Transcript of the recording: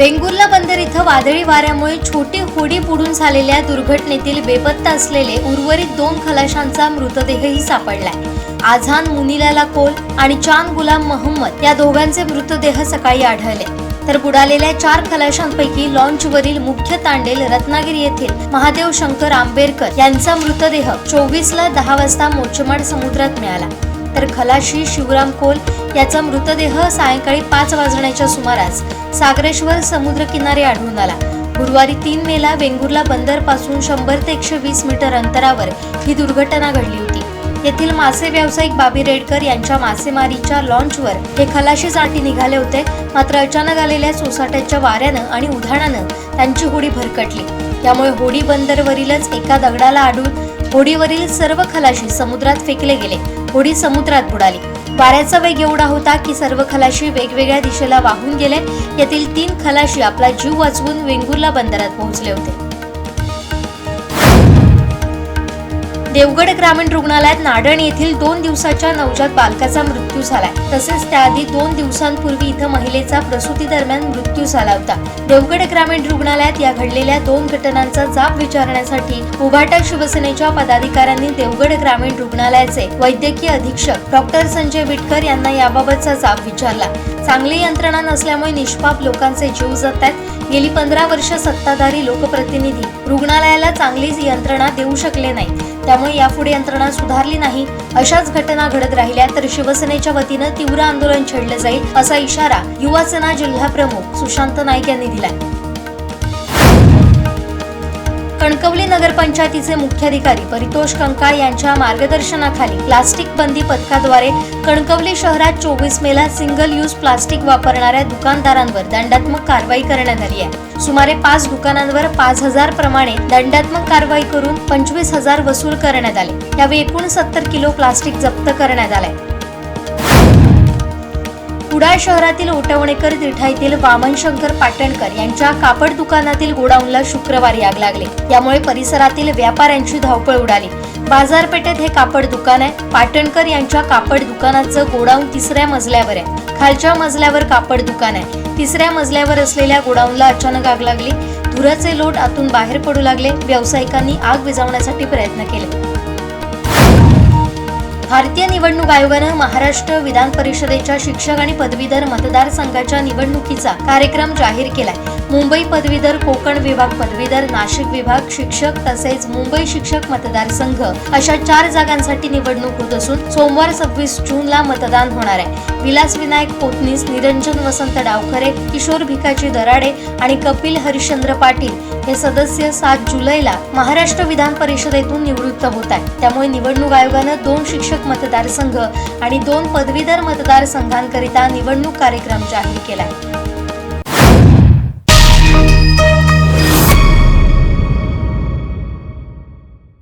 वेंगुर्ला बंदर इथं वादळी वाऱ्यामुळे छोटी होडी बुडून झालेल्या दुर्घटनेतील बेपत्ता असलेले उर्वरित दोन खलाशांचा मृतदेहही सापडलाय. आझान मुनिलाला कोल आणि चांद गुलाम मोहम्मद या दोघांचे मृतदेह सकाळी आढळले. तर बुडालेल्या चार खलाशांपैकी लॉन्चवरील मुख्य तांडेल रत्नागिरी येथील महादेव शंकर आंबेडकर यांचा मृतदेह चोवीस ला दहा वाजता मोचमाड समुद्रात मिळाला. तर खलाशी शिवराम कोल याचा मृतदेह सायंकाळी पाच वाजण्याच्या सुमारास सागरेश्वर समुद्रकिनारी आढळून आला. गुरुवारी तीन मेला वेंगुर्ला बंदरपासून शंभर ते एकशे वीस मीटर अंतरावर ही दुर्घटना घडली होती. येथील मासे व्यावसायिक बाबी रेडकर यांच्या मासेमारीच्या लॉन्चवर हे खलाशी जाती निघाले होते. मात्र अचानक आलेल्या सोसाट्याच्या वाऱ्यानं आणि उधाणानं त्यांची होडी भरकटली. त्यामुळे होडी बंदरवरीलच एका दगडाला आढळून होडीवरील सर्व खलाशी समुद्रात फेकले गेले. होडी समुद्रात बुडाली. वाऱ्याचा वेग एवढा होता की सर्व खलाशी वेगवेगळ्या दिशेला वाहून गेले. यातील तीन खलाशी आपला जीव वाचवून वेंगुर्ला बंदरात पोहोचले होते. देवगड ग्रामीण रुग्णालयात नाडण येथील दोन दिवसाच्या नवजात बालकाचा मृत्यू झालाय. तसेच त्याआधी दोन दिवसांपूर्वी इथं महिलेचा प्रसूती दरम्यान मृत्यू झाला होता. देवगड ग्रामीण रुग्णालयात या घडलेल्या दोन घटनांचा जाब विचारण्यासाठी उभाटा शिवसेनेच्या पदाधिकाऱ्यांनी देवगड ग्रामीण रुग्णालयाचे वैद्यकीय अधीक्षक डॉक्टर संजय विटकर यांना याबाबतचा जाब विचारला. चांगली यंत्रणा नसल्यामुळे निष्पाप लोकांचे जीव जात आहेत गेली पंधरा वर्ष सत्ताधारी लोकप्रतिनिधी रुग्णालयाला चांगलीच यंत्रणा देऊ शकले नाही. त्यामुळे यापुढे यंत्रणा सुधारली नाही. अशाच घटना घडत राहिल्या तर शिवसेनेच्या वतीनं तीव्र आंदोलन छेडलं जाईल असा इशारा युवासेना जिल्हा प्रमुख सुशांत नाईक यांनी दिलाय. कणकवली नगरपंचायतीचे मुख्याधिकारी परितोष कंकाळ यांच्या मार्गदर्शनाखाली प्लास्टिक बंदी पथकाद्वारे कणकवली शहरात चोवीस मेला सिंगल यूज प्लास्टिक वापरणाऱ्या दुकानदारांवर दंडात्मक कारवाई करण्यात आली आहे. सुमारे पाच दुकानांवर पाच हजार प्रमाणे दंडात्मक कारवाई करून पंचवीस हजार वसूल करण्यात आले. यावेळी एकूण सत्तर किलो प्लास्टिक जप्त करण्यात आले कुडाळ शहरातील ओटवणेकर तिठाईतील वामनशंकर पाटणकर यांच्या कापड दुकानातील गोडाऊनला शुक्रवारी आग लागले. यामुळे परिसरातील व्यापाऱ्यांची धावपळ उडाली. बाजारपेठेत हे कापड दुकान आहे. पाटणकर यांच्या कापड दुकानाचं गोडाऊन तिसऱ्या मजल्यावर आहे. खालच्या मजल्यावर कापड दुकान आहे. तिसऱ्या मजल्यावर असलेल्या गोडाऊनला अचानक आग लागली. धुराचे लोट आतून बाहेर पडू लागले. व्यावसायिकांनी आग विझवण्यासाठी प्रयत्न केले. भारतीय निवडणूक आयोगानं महाराष्ट्र विधान परिषदेच्या शिक्षक आणि पदवीधर मतदारसंघाच्या निवडणुकीचा कार्यक्रम जाहीर केलाय. मुंबई पदवीधर कोकण विभाग पदवीधर नाशिक विभाग शिक्षक तसेच मुंबई शिक्षक मतदारसंघ अशा चार जागांसाठी निवडणूक होत असून सोमवार सव्वीस जूनला मतदान होणार आहे. विलास विनायक पोतनीस निरंजन वसंत डावखरे किशोर भिकाजी दराडे आणि कपिल हरिश्चंद्र पाटील हे सदस्य सात जुलैला महाराष्ट्र विधान परिषदेतून निवृत्त होत आहेत. त्यामुळे निवडणूक आयोगानं दोन शिक्षक मतदारसंघ आणि दोन पदवीधर मतदारसंघांकरिता निवडणूक कार्यक्रम जाहीर केला.